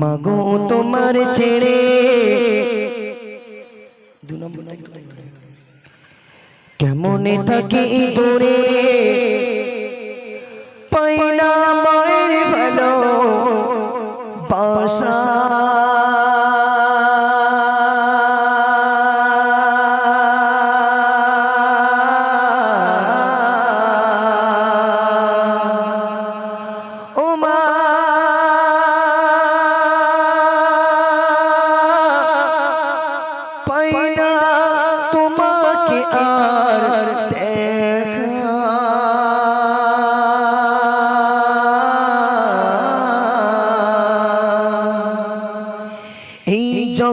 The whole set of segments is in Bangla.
মাগো তোমার ছেড়ে। দু নম্বর কেমনে থাকি দূরে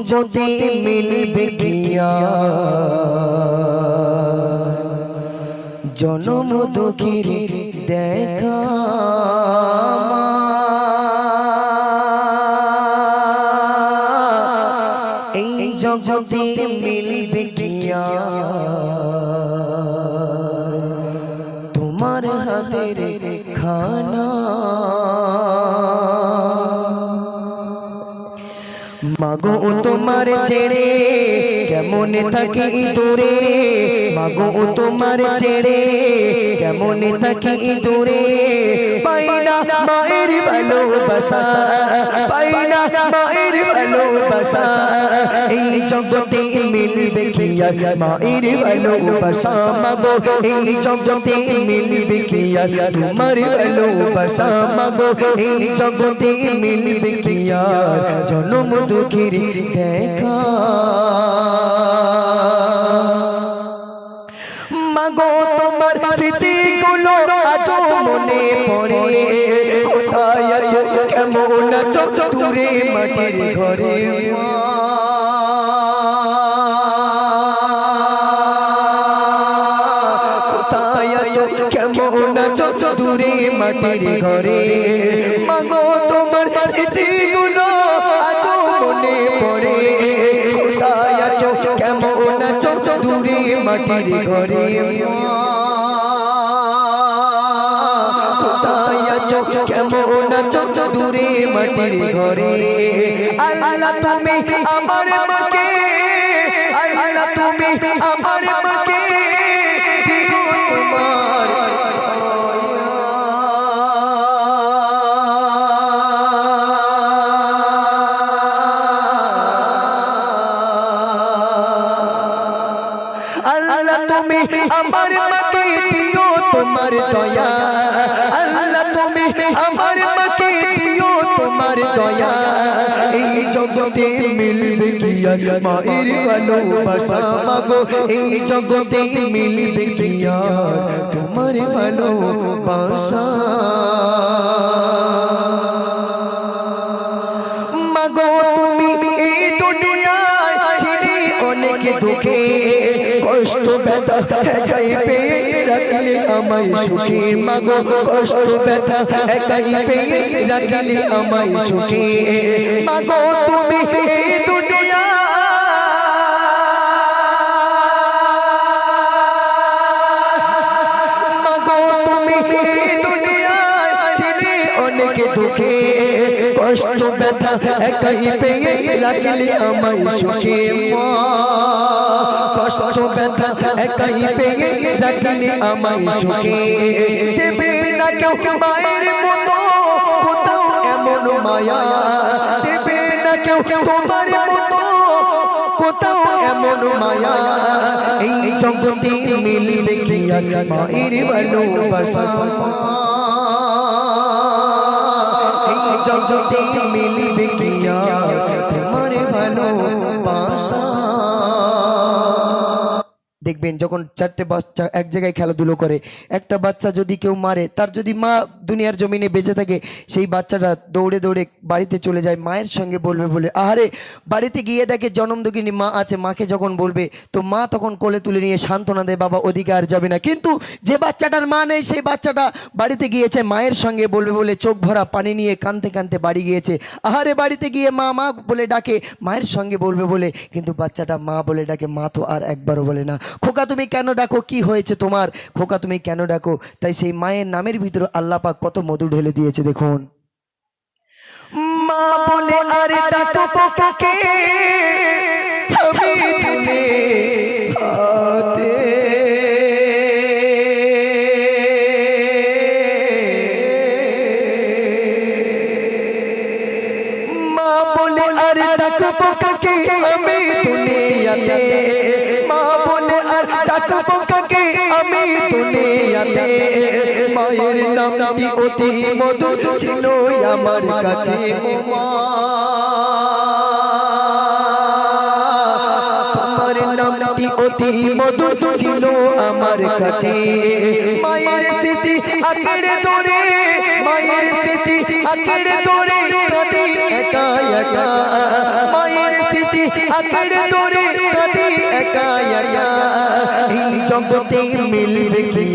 জগতে মিলবে গিয়া জনম দুঃখীর দেখা এই জগতে মিলবে গিয়া তোমার হাতের খানা মাগো ও তোমার ছেড়ে, কেমন থাকি দূরে মাগো ও তোমার ছেড়ে, কেমন থাকি দূরে পাইনা মায়ের ভালোবাসা, পাইনা মায়ের ভালোবাসা, এই জগতে মিলবে কিয়া মায়ের ভালোবাসা, মাগো, এই জগতে মিলবে কিয়া তোমার ভালোবাসা, মাগো, এই জগতে মিলবে কিয়া জনম দুঃখীর দেখা। মাগো, তোমার স্মৃতিগুলো আজ মনে পড়ে। কোথায় আছো? কেমন আছো? মাটির ঘরে। কোথায় মাটির ঘরে। মাগো, তোমার মাটির ঘরে কোথায় আছো? কেমন আছো? দূরে মাটির ঘরে। আল্লাহ তুমি আমার তুমি আমার মাকে দিও তোমার দয়া। আল্লাহ, তুমি আমার মাকে দিও তোমার দয়া। এই জগতে মিলবে কি আর? মায়ের ভালোবাসা মাগো। এই জগতে মিলবে কি আর? তোমার ভালোবাসা। একাই পেয়ে রাখলে আমায় সুখে। মাগো কষ্ট, ব্যথা, একাই পেয়ে রাখলে আমায় সুখে। মাগো, তুমি এই অনেক দুঃখে। কষ্ট, ব্যথা, একাই পেয়ে রাখলে আমায় সুখে। মা কষ্ট ব্যথা একাই পেয়ে রাখলে আমায় সুখে। দেবে না কেউ মায়ের মতো, কোথাও এমন মায়া। দেবে না কেউ তোমার মতো, কোথাও এমন মায়া। এই জগতে মিলবে কি আর মায়ের ভালোবাসা? এই জগতে মিলবে কি আর তোমার ভালোবাসা? দেখবেন যখন চারটে বাচ্চা এক জায়গায় খেলাধুলো করে, একটা বাচ্চা যদি কেউ মারে, তার যদি মা দুনিয়ার জমিনে বেঁচে থাকে, সেই বাচ্চাটা দৌড়ে দৌড়ে বাড়িতে চলে যায়, মায়ের সঙ্গে বলবে বলে, আহারে, বাড়িতে গিয়ে দেখে জনমদুগিনী মা আছে, মাকে যখন বলবে, তো মা তখন কোলে তুলে নিয়ে সান্ত্বনা দেয়, বাবা, ওদিকে আর যাবে না। কিন্তু যে বাচ্চাটার মা নেই, সেই বাচ্চাটা বাড়িতে গিয়েছে, মায়ের সঙ্গে বলবে বলে চোখ ভরা পানি নিয়ে কানতে কানতে বাড়ি গিয়েছে। আহারে, বাড়িতে গিয়ে মা মা বলে ডাকে। মায়ের সঙ্গে বলবে বলে, কিন্তু বাচ্চাটা মা বলে ডাকে, মা তো আর একবারও বলে না। খোকা, তুমি কেন ডাকো? কি হয়েছে তোমার? খোকা, তুমি কেন ডাকো? তাই সেই মায়ের নামের ভিতরে আল্লাহ পাক কত মধু ঢেলে দিয়েছে, দেখুন। মা বলে, আর ডাকবো কাকে আমি মা বলে, আর ডাকবো কাকে আমি মায়ের নামটি অতি মধুর ছিল আমার কাছে তোমার নামটি অতি মধুর ছিল আমার কাছে। মায়ের স্মৃতি আঁকড়ে ধরে মায়ের স্মৃতি আঁকড়ে মিলবে কি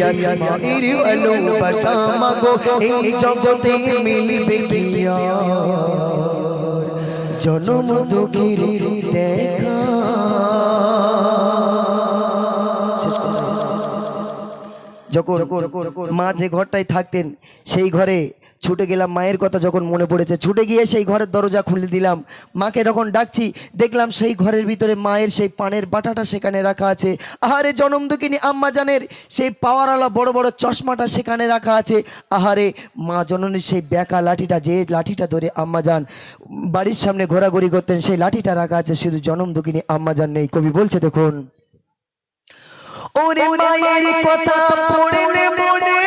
মায়ের ভালোবাসা মাগো এই জগতে মিলবে জনম দেখা যখন মা যে ঘরটায় থাকতেন সেই ঘরে ছুটে গেলাম মায়ের কথা যখন মনে পড়েছে ছুটে গিয়ে সেই ঘরের দরজা খুলে দিলাম। মাকে যখন ডাকছি দেখলাম সেই ঘরের ভিতরে মায়ের সেই পানের বাটাটা সেখানে রাখা আছে। আহারে জনম দুঃখিনী আম্মা জানের সেই পাওয়ারওয়ালা বড় বড় চশমাটা সেখানে রাখা আছে। আহারে মা জননীর সেই ব্যাকা লাঠিটা যে লাঠিটা ধরে আম্মা যান বাড়ির সামনে ঘোরাঘুরি করতেন সেই লাঠিটা রাখা আছে শুধু জনম দুঃখিনী আম্মা যান নেই। কবি বলছে দেখুন ওরে মায়ের কথা পড়লে মনে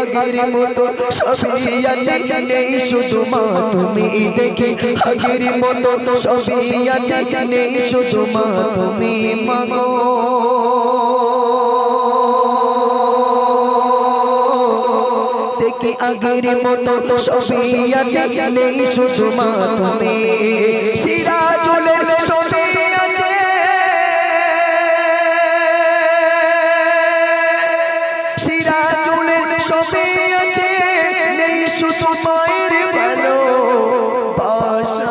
আগের মতো সবই আছে নেই শুধু মা, তুমি দেখি আগের মতো সবই আছে নেই শুধু মা, তুমি মাগো দেখি আগের মতো সবই আছে নেই শুধু মা, তুমি সিরাজুলের সবই আছে নেই শুধু মায়ের ভালো বাসা।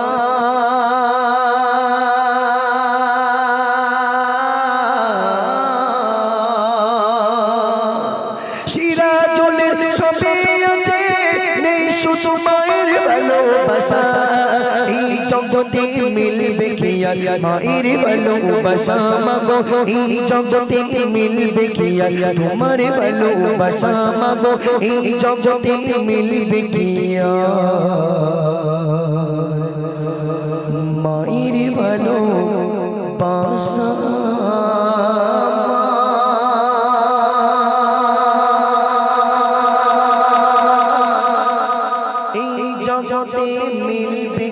সিরাজুলের সবই মায়ের ভালোবাসা মাগো এই জগতে মিলবে কি আর তোমার ভালোবাসা মাগো এই জগতে মিলবে কি মায়ের ভালোবাসা এই জগতে মিলবে